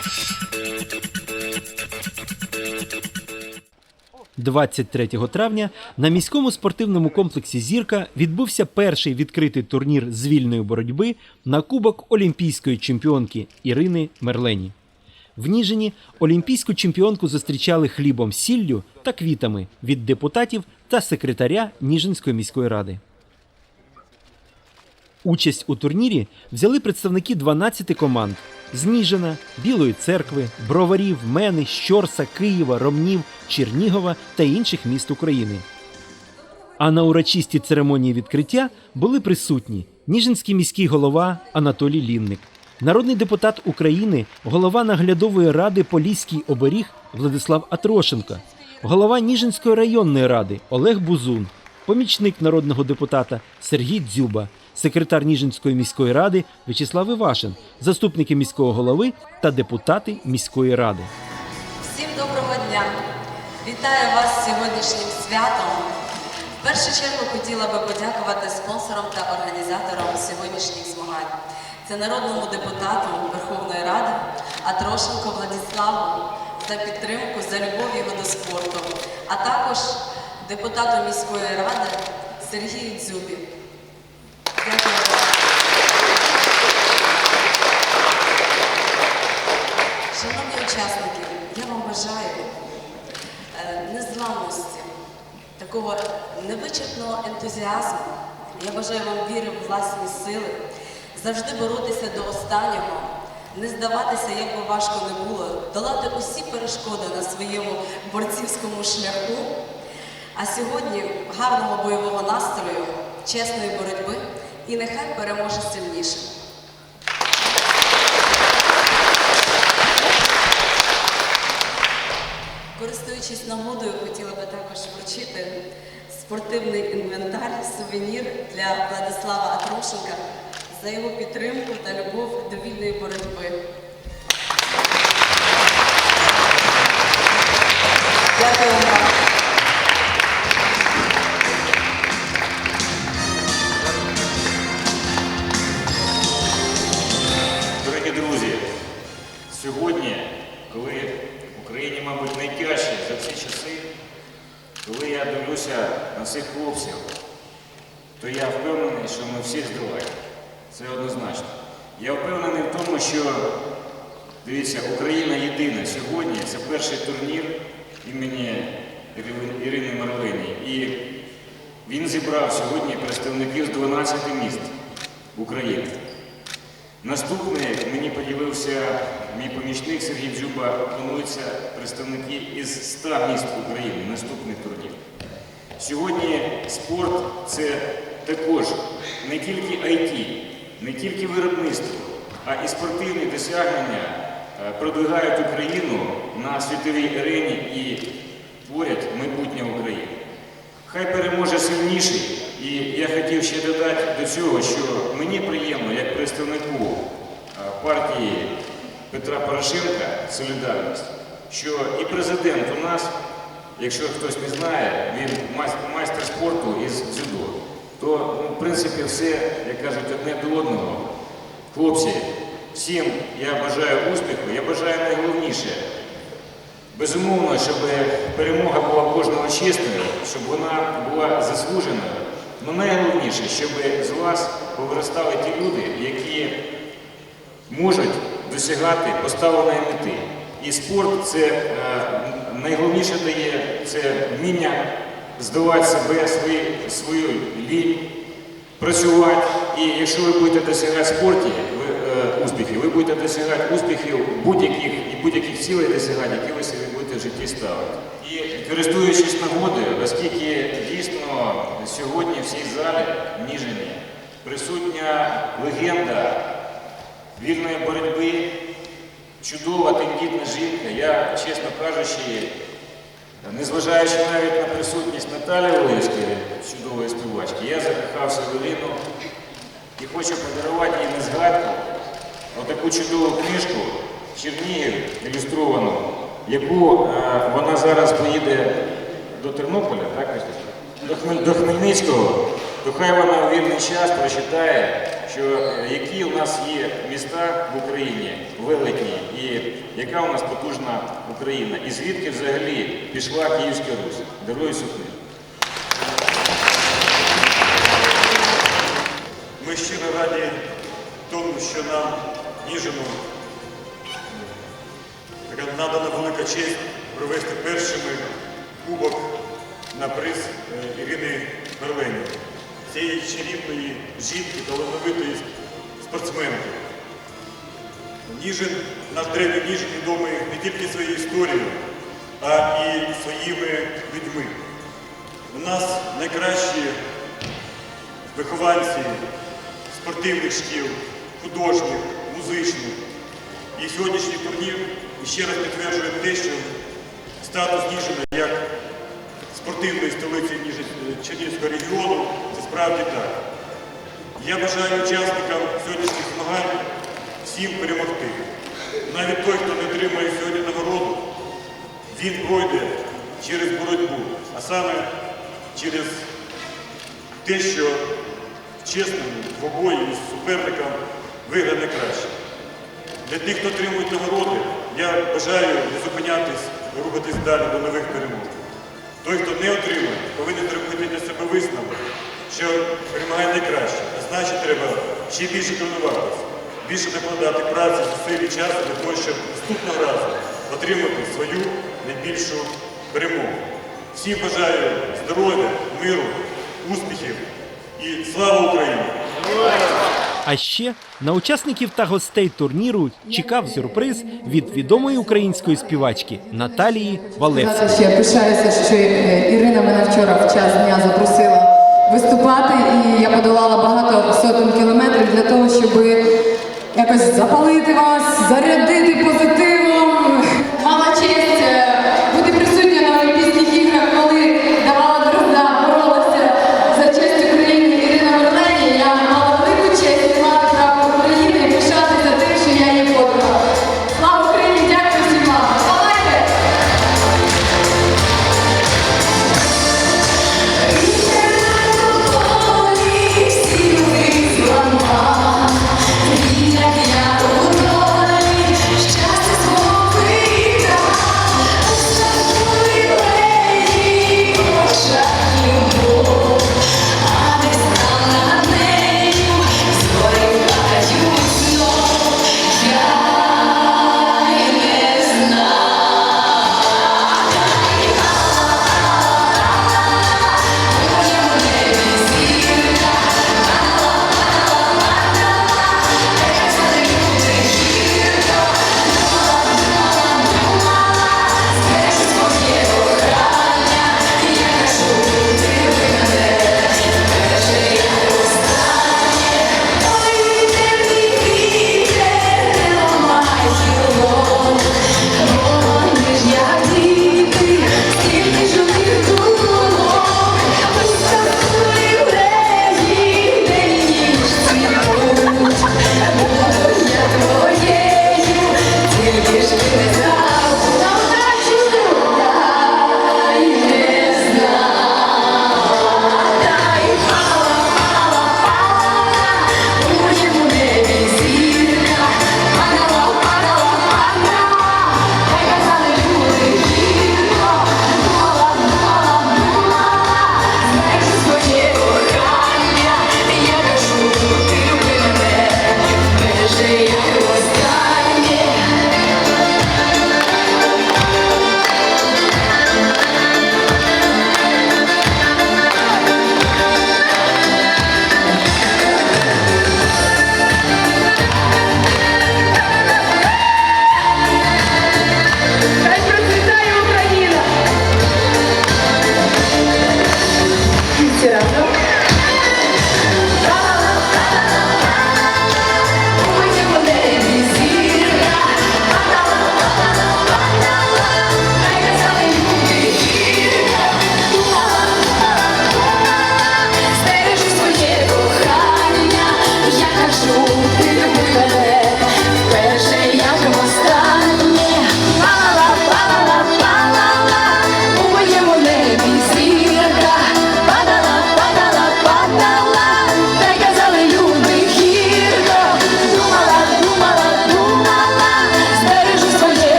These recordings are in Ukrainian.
– 23 травня на міському спортивному комплексі Зірка відбувся перший відкритий турнір з вільної боротьби на кубок олімпійської чемпіонки Ірини Мерлені. В Ніжині олімпійську чемпіонку зустрічали хлібом, сіллю та квітами від депутатів та секретаря Ніжинської міської ради. Участь у турнірі взяли представники 12 команд з Ніжина, Білої церкви, Броварів, Мени, Щорса, Києва, Ромнів, Чернігова та інших міст України. А на урочистій церемонії відкриття були присутні Ніжинський міський голова Анатолій Лінник, народний депутат України, голова наглядової ради Поліський оберіг Владислав Атрошенко, голова Ніжинської районної ради Олег Бузун, помічник народного депутата Сергій Дзюба, секретар Ніжинської міської ради В'ячеслав Івашин, заступники міського голови та депутати міської ради. Всім доброго дня! Вітаю вас сьогоднішнім святом. В першу чергу хотіла би подякувати спонсорам та організаторам сьогоднішніх змагань. Це народному депутату Верховної Ради Атрошенко Владиславу за підтримку, за любов його до спорту, а також депутату міської ради Сергію Дзюбі. Шановні учасники, я вам бажаю е, незламності, такого невичерпного ентузіазму. Я бажаю вам віри в власні сили, завжди боротися до останнього, не здаватися, як би важко не було, долати усі перешкоди на своєму борцівському шляху. А сьогодні гарного бойового настрою, чесної боротьби і нехай переможе сильніше. Користуючись нагодою, хотіла би також вручити спортивний інвентар, сувенір для Владислава Атрошенка за його підтримку та любов Це однозначно. Я впевнений в тому, що дивіться, Україна єдина сьогодні. Це перший турнір імені Ірини Марлині. І він зібрав сьогодні представників з 12 міст України. Наступне мені поділився мій помічник Сергій Дзюба. Плануються представники із 100 міст України. Наступний турнір. Сьогодні спорт це також не тільки IT, не тільки виробництво, а і спортивні досягнення е, продвигають Україну на світовій арені і творять майбутнє України. Хай переможе сильніший. І я хотів ще додати до цього, що мені приємно, як представнику е, партії Петра Порошенка Солідарність, що і президент у нас, якщо хтось не знає, він майстер, спорту із дзюдо, то ну, в принципі все, як кажуть, одне до одного. Хлопці, всім я бажаю успіху, я бажаю найголовніше Безумовно, щоб перемога була кожного чесною, щоб вона була заслуженою. Але найголовніше, щоб з вас повиростали ті люди, які можуть досягати поставленої мети. І спорт це е, найголовніше дає це вміння здавати себе, свої, свою лінь, працювати. І якщо ви будете досягати спорті ви, е, успіхів, ви будете досягати успіхів будь-яких і будь-яких цілей досягань, які ви собі будете в житті ставити. І користуючись нагодою, оскільки дійсно сьогодні в цій залі Ніжині присутня легенда вільної боротьби, чудова тендітна жінка, я, чесно кажучи, Незважаючи навіть на присутність Наталі Олевської, чудової співачки, я закохався в Еліну і хочу подарувати їй на згадку отаку чудову книжку Чернігів ілюстровану, яку е, вона зараз поїде до Тернополя, так, до, Хмель- до Хмельницького. То хай вона у вільний час прочитає, що е, які у нас є міста в Україні великі, і яка у нас потужна Україна, і звідки взагалі пішла Київська Русь. Герої Сухи. Ми щиро раді тому, що нам Ніжину надана велика честь провести першими кубок на приз е, Ірини Мерлені, цієї чарівної жінки, талановитої спортсменки. Ніжин, наш древній Ніжин відомий не тільки своєю історією, а і своїми людьми. У нас найкращі вихованці спортивних шкіл, художніх, музичних. І сьогоднішній турнір ще раз підтверджує те, що статус Ніжина як спортивної столиці Чернігівського регіону це справді так. Я бажаю учасникам сьогоднішніх змагань всім перемогти. Навіть той, хто не отримає сьогодні нагороду, він пройде через боротьбу, а саме через те, що в чесному двобої із суперником вигране краще. Для тих, хто отримує нагороди, я бажаю не зупинятись, рухатись далі до нових перемог. Той, хто не отримує, повинен зробити для себе висновок, що перемагає найкраще, а значить треба ще більше тренуватися, більше накладати праці, зусиль і часу для того, щоб наступного разу отримати свою найбільшу перемогу. Всім бажаю здоров'я, миру, успіхів і слава Україні! А ще на учасників та гостей турніру чекав сюрприз від відомої української співачки Наталії Валевської. Я пишаюся, що е, Ірина мене вчора в час дня запросила виступати, і я подолала багато сотень кілометрів для того, щоб якось запалити вас, зарядити позитивом.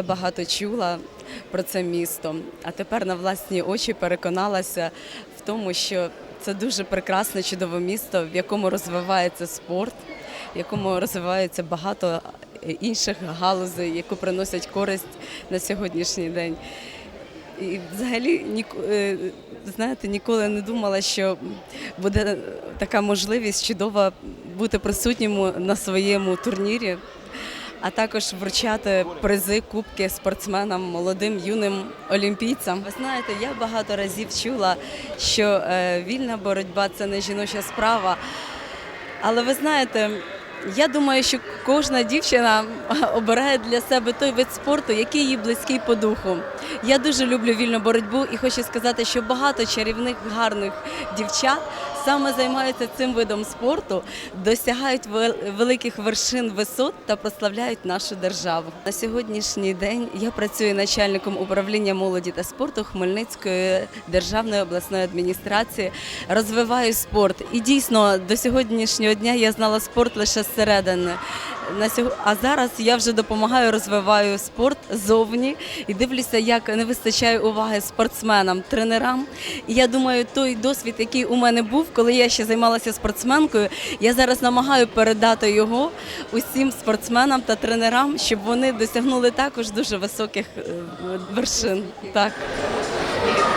Я багато чула про це місто, а тепер на власні очі переконалася в тому, що це дуже прекрасне, чудове місто, в якому розвивається спорт, в якому розвивається багато е, інших галузей, які приносять користь на сьогоднішній день. І взагалі е, знаєте, ніколи не думала, що буде така можливість чудова бути присутнім на своєму турнірі, а також вручати призи, кубки спортсменам, молодим юним олімпійцям. Ви знаєте, я багато разів чула, що е, вільна боротьба це не жіноча справа. Але ви знаєте, я думаю, що кожна дівчина обирає для себе той вид спорту, який їй близький по духу. Я дуже люблю вільну боротьбу і хочу сказати, що багато чарівних гарних дівчат саме займаються цим видом спорту, досягають великих вершин висот та прославляють нашу державу. На сьогоднішній день я працюю начальником управління молоді та спорту Хмельницької державної обласної адміністрації. Розвиваю спорт. І дійсно до сьогоднішнього дня я знала спорт лише зсередини. На сього... А зараз я вже допомагаю, розвиваю спорт зовні і дивлюся, як не вистачає уваги спортсменам, тренерам. І я думаю, той досвід, який у мене був, коли я ще займалася спортсменкою, я зараз намагаю передати його усім спортсменам та тренерам, щоб вони досягнули також дуже високих е, вершин. Так.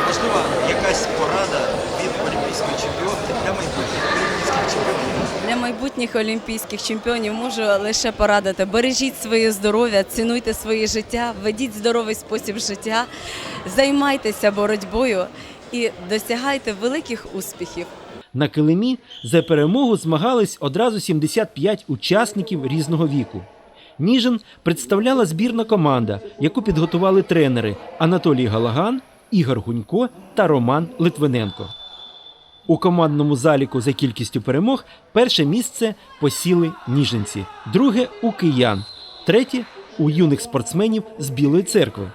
Можливо, якась порада від олімпійської чемпіонки для майбутніх олімпійських чемпіонів. Для майбутніх олімпійських чемпіонів можу лише порадити: бережіть своє здоров'я, цінуйте своє життя, ведіть здоровий спосіб життя, займайтеся боротьбою і досягайте великих успіхів. На килимі за перемогу змагались одразу 75 учасників різного віку. Ніжин представляла збірна команда, яку підготували тренери Анатолій Галаган, Ігор Гунько та Роман Литвиненко. У командному заліку за кількістю перемог перше місце посіли ніжинці, друге у киян, третє у юних спортсменів з Білої церкви.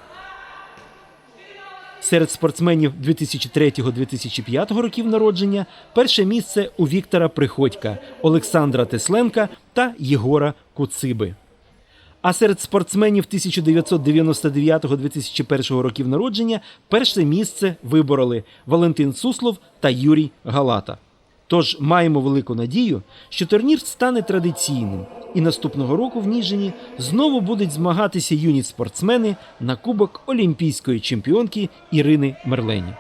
Серед спортсменів 2003-2005 років народження перше місце у Віктора Приходька, Олександра Тесленка та Єгора Куциби. А серед спортсменів 1999-2001 років народження перше місце вибороли Валентин Суслов та Юрій Галата. Тож маємо велику надію, що турнір стане традиційним, і наступного року в Ніжині знову будуть змагатися юні спортсмени на кубок олімпійської чемпіонки Ірини Мерлені.